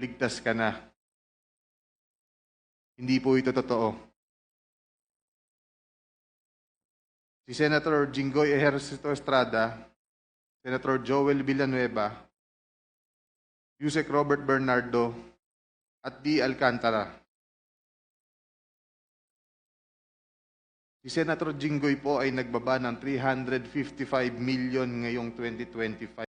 ligtas ka na. Hindi po ito totoo. Si Senator Jinggoy Ejercito Estrada, Senator Joel Villanueva, Yusek Robert Bernardo, at D. Alcantara. Si Senator Jinggoy po ay nagbaba ng 355 million ngayong 2025.